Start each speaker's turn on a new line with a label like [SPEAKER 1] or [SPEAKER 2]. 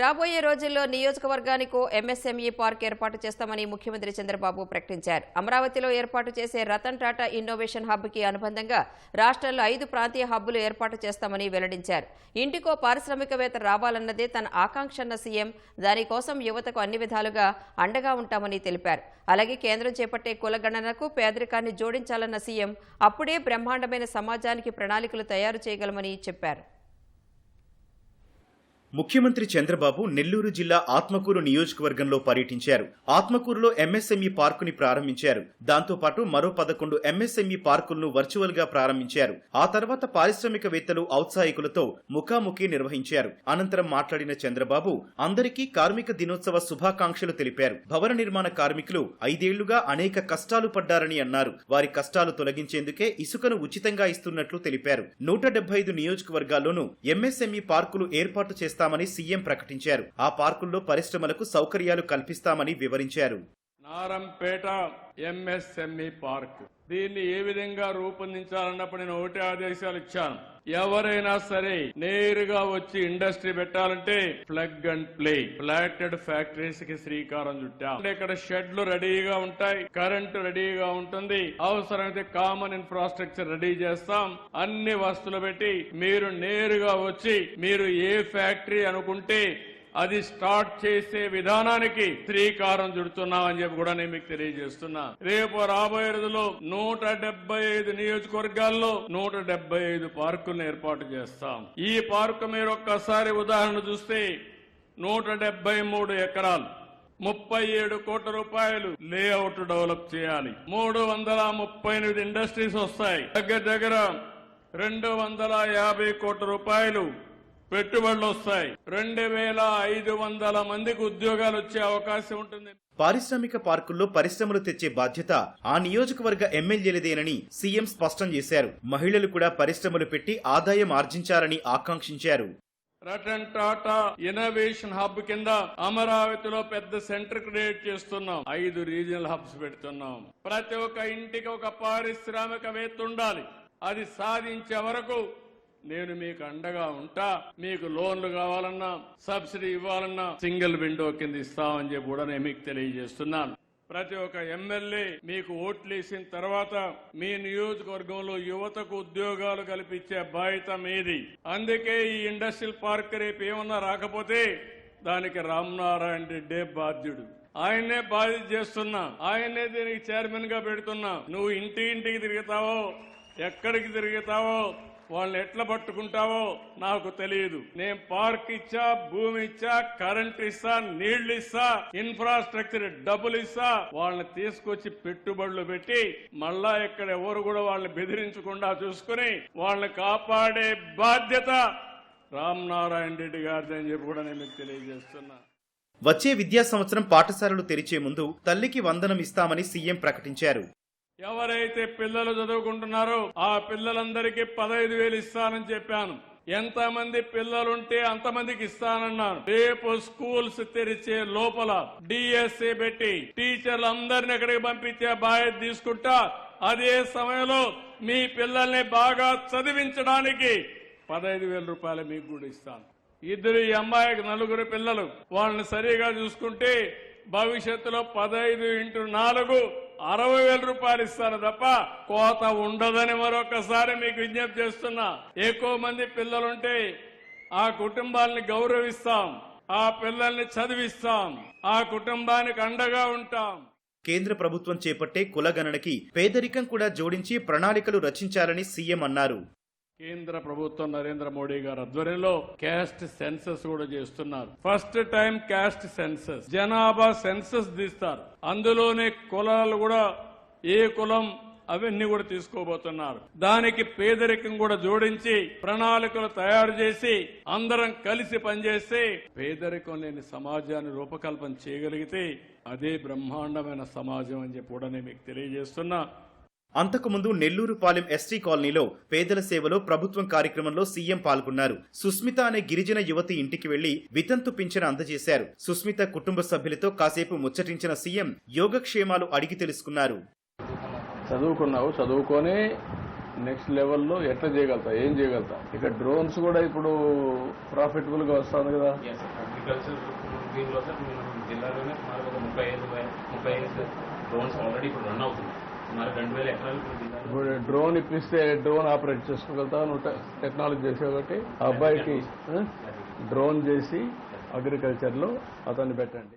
[SPEAKER 1] రాబోయే రోజుల్లో నియోజకవర్గానికో MSME park ఏర్పాటు చేస్తామని ముఖ్యమంత్రి చంద్రబాబు ప్రకటించారు. అమరావతిలో ఏర్పాటు చేసే రతన్ టాటా ఇన్నోవేషన్ హబ్కి అనుబంధంగా రాష్ట్రంలో ఐదు ప్రాంతీయ హబ్బులు ఏర్పాటు చేస్తామని వెల్లడించారు. ఇంటికో పారిశ్రామికవేత్త రావాలన్నదే తన ఆకాంక్షన్న సీఎం దానికోసం యువతకు అన్ని విధాలుగా అండగా ఉంటామని తెలిపారు. అలాగే కేంద్రం చేపట్టే కులగణనకు పేదరికాన్ని జోడించాలన్న సీఎం అప్పుడే బ్రహ్మాండమైన సమాజానికి ప్రణాళికలు తయారు చేయగలమని చెప్పారు.
[SPEAKER 2] ముఖ్యమంత్రి చంద్రబాబు నెల్లూరు జిల్లా ఆత్మకూరు నియోజకవర్గంలో పర్యటించారు. ఆత్మకూరులో ఎంఎస్ఎంఈ పార్కుని ప్రారంభించారు. దాంతోపాటు మరో పదకొండు ఎంఎస్ఎంఈ పార్కులను వర్చువల్గా ప్రారంభించారు. ఆ తర్వాత పారిశ్రామికవేత్తలు ఔత్సాహికులతో ముఖాముఖి నిర్వహించారు. అనంతరం మాట్లాడిన చంద్రబాబు అందరికీ కార్మిక దినోత్సవ శుభాకాంక్షలు తెలిపారు. భవన నిర్మాణ కార్మికులు ఐదేళ్ళుగా అనేక కష్టాలు పడ్డారని అన్నారు. వారి కష్టాలు తొలగించేందుకే ఇసుకను ఉచితంగా ఇస్తున్నట్లు తెలిపారు. నూట డెబ్బై ఐదు నియోజకవర్గాల్లోనూ ఎంఎస్ఎంఈ పార్కులు ఏర్పాటు చేస్తామని సీఎం ప్రకటించారు. ఆ పార్కుల్లో పరిశ్రమలకు సౌకర్యాలు కల్పిస్తామని వివరించారు.
[SPEAKER 3] Narampet MSME park. దీన్ని ఏ విధంగా రూపొందించాలన్నప్పుడు నేను ఒకటే ఆదేశాలు ఇచ్చాను. ఎవరైనా సరే నేరుగా వచ్చి ఇండస్ట్రీ పెట్టాలంటే ప్లగ్ అండ్ ప్లే ఫ్లాటెడ్ ఫ్యాక్టరీస్కి శ్రీకారం చుట్టాం. అంటే ఇక్కడ షెడ్లు రెడీగా ఉంటాయి కరెంటు రెడీగా ఉంటుంది. అవసరమైతే కామన్ ఇన్ఫ్రాస్ట్రక్చర్ రెడీ చేస్తాం. అన్ని వస్తువులు పెట్టి మీరు నేరుగా వచ్చి మీరు ఏ ఫ్యాక్టరీ అనుకుంటే అది స్టార్ట్ చేసే విధానానికి శ్రీకారం చుడుతున్నామని చెప్పి కూడా నేను మీకు తెలియజేస్తున్నా. రేపు రాబోయే రోజుల్లో నూట ఐదు నియోజకవర్గాల్లో నూట డెబ్బై ఐదు పార్కులను ఏర్పాటు చేస్తాం. ఈ పార్కు మీరు ఒక్కసారి ఉదాహరణ చూస్తే నూట మూడు ఎకరాలు ముప్పై ఏడు కోట్ల రూపాయలు లేఅవుట్ డెవలప్ చేయాలి. మూడు వందల ముప్పై ఎనిమిది ఇండస్ట్రీస్ వస్తాయి. దగ్గర దగ్గర రెండు వందల యాభై కోట్ల రూపాయలు పెట్టుబడులు వస్తాయి. రెండు వేల ఐదు వందల మందికి ఉద్యోగాలు వచ్చే అవకాశం ఉంటుంది.
[SPEAKER 2] పారిశ్రామిక పార్కుల్లో పరిశ్రమలు తెచ్చే బాధ్యత ఆ నియోజకవర్గ ఎమ్మెల్యేలదేనని సీఎం స్పష్టం చేశారు. మహిళలు కూడా పరిశ్రమలు పెట్టి ఆదాయం ఆర్జించాలని ఆకాంక్షించారు.
[SPEAKER 3] రతన్ టాటా ఇన్నోవేషన్ హబ్ కింద అమరావతిలో పెద్ద సెంటర్ క్రియేట్ చేస్తున్నాం. ఐదు రీజనల్ హబ్స్ పెడుతున్నాం. ప్రతి ఒక్క ఇంటికి ఒక పారిశ్రామికవేత్త ఉండాలి. అది సాధించే వరకు నేను మీకు అండగా ఉంటా. మీకు లోన్లు కావాలన్నా సబ్సిడీ ఇవ్వాలన్నా సింగిల్ విండో కింద ఇస్తామని చెప్పి కూడా నేను మీకు తెలియజేస్తున్నాను. ప్రతి ఒక్క ఎమ్మెల్యే మీకు ఓట్లేసిన తర్వాత మీ నియోజకవర్గంలో యువతకు ఉద్యోగాలు కల్పించే బాధ్యత మీది. అందుకే ఈ ఇండస్ట్రియల్ పార్క్ రేపు ఏమన్నా రాకపోతే దానికి రామనారాయణ రెడ్డే బాధ్యుడు. ఆయన్నే బాధ్యత చేస్తున్నా. ఆయన్నే దీనికి చైర్మన్గా పెడుతున్నా. నువ్వు ఇంటి ఇంటికి తిరుగుతావో ఎక్కడికి తిరుగుతావో వాళ్ళని ఎట్లా పట్టుకుంటావో నాకు తెలియదు. నేను పార్క్ ఇచ్చా భూమి ఇచ్చా కరెంట్ ఇస్తా నీళ్ళు ఇస్తా ఇన్ఫ్రాస్ట్రక్చర్ డబ్బులు ఇస్తా వాళ్ళని తీసుకొచ్చి పెట్టుబడులు పెట్టి మళ్ళా ఇక్కడ ఎవరు కూడా వాళ్ళని బెదిరించకుండా చూసుకుని వాళ్ళని కాపాడే బాధ్యత రామ్ నారాయణ రెడ్డి గారిది అని చెప్పి కూడా నేను మీకు తెలియజేస్తున్నా.
[SPEAKER 2] వచ్చే విద్యా సంవత్సరం పాఠశాలలు తెరిచే ముందు తల్లికి వందనం ఇస్తామని సీఎం ప్రకటించారు.
[SPEAKER 3] ఎవరైతే పిల్లలు చదువుకుంటున్నారో ఆ పిల్లలందరికీ పదహైదు వేలు ఇస్తానని చెప్పాను. ఎంతమంది పిల్లలుంటే అంతమందికి ఇస్తానన్నాను. రేపు స్కూల్స్ తెరిచే లోపల డిఎస్సి పెట్టి టీచర్లు అందరిని ఎక్కడికి పంపించే బాధ్యత తీసుకుంటా అదే సమయంలో మీ పిల్లల్ని బాగా చదివించడానికి పదహైదు వేల రూపాయలు మీకు కూడా ఇస్తాను. ఇద్దరు ఈ అమ్మాయికి నలుగురు పిల్లలు. వాళ్ళని సరిగా చూసుకుంటే భవిష్యత్తులో పదహైదు ఇంటూ నాలుగు అరవై వేల రూపాయలు ఇస్తాను తప్ప కోత ఉండదని మరొకసారి మీకు విజ్ఞప్తి చేస్తున్నా. ఎక్కువ మంది పిల్లలుంటే ఆ కుటుంబాలని గౌరవిస్తాం ఆ పిల్లల్ని చదివిస్తాం ఆ కుటుంబానికి అండగా ఉంటాం.
[SPEAKER 2] కేంద్ర ప్రభుత్వం చేపట్టే కులగణనకి పేదరికం కూడా జోడించి ప్రణాళికలు రచించాలని సీఎం అన్నారు.
[SPEAKER 3] కేంద్ర ప్రభుత్వం నరేంద్ర మోడీ గారి ఆధ్వర్యంలో క్యాస్ట్ సెన్సస్ కూడా చేస్తున్నారు. ఫస్ట్ టైం క్యాస్ట్ సెన్సస్ జనాభా సెన్సస్ తీస్తారు. అందులోనే కులాలు కూడా ఏ కులం అవన్నీ కూడా తీసుకోబోతున్నారు. దానికి పేదరికం కూడా జోడించి ప్రణాళికలు తయారు చేసి అందరం కలిసి పనిచేస్తే పేదరికం లేని సమాజాన్ని రూపకల్పన చేయగలిగితే అదే బ్రహ్మాండమైన సమాజం అని చెప్పి కూడా నేను మీకు తెలియజేస్తున్నా.
[SPEAKER 2] అంతకుముందు నెల్లూరుపాలెం ఎస్టీ కాలనీలో పేదల సేవలో ప్రభుత్వం కార్యక్రమంలో సీఎం పాల్గొన్నారు. సుస్మిత అనే గిరిజన యువతి ఇంటికి వెళ్ళి వితంతు పింఛన అందజేశారు. సుస్మిత కుటుంబ సభ్యులతో కాసేపు ముచ్చటించిన సీఎం యోగక్షేమాలు అడిగి తెలుసుకున్నారు.
[SPEAKER 3] చదువుకున్నావు చదువుకొని నెక్స్ట్ లెవెల్లో ఎట్లా చేయగలుగుతా ఏం చేయగలుగుతా ఇక డ్రోన్స్ కూడా ఇప్పుడు ప్రాఫిటబుల్గా వస్తుంది కదా.
[SPEAKER 4] జిల్లాలోనే ముప్పై ఐదు ముప్పై ఐదు డ్రోన్స్ ఆల్రెడీ ఇప్పుడు రన్ అవుతున్నాయి. ఇప్పుడు
[SPEAKER 3] డ్రోన్ ఇప్పిస్తే డ్రోన్ ఆపరేట్ చేసుకోగలుగుతావు నువ్వు టెక్నాలజీ చేసావు కాబట్టి ఆ అబ్బాయికి డ్రోన్ చేసి అగ్రికల్చర్లో అతన్ని పెట్టండి.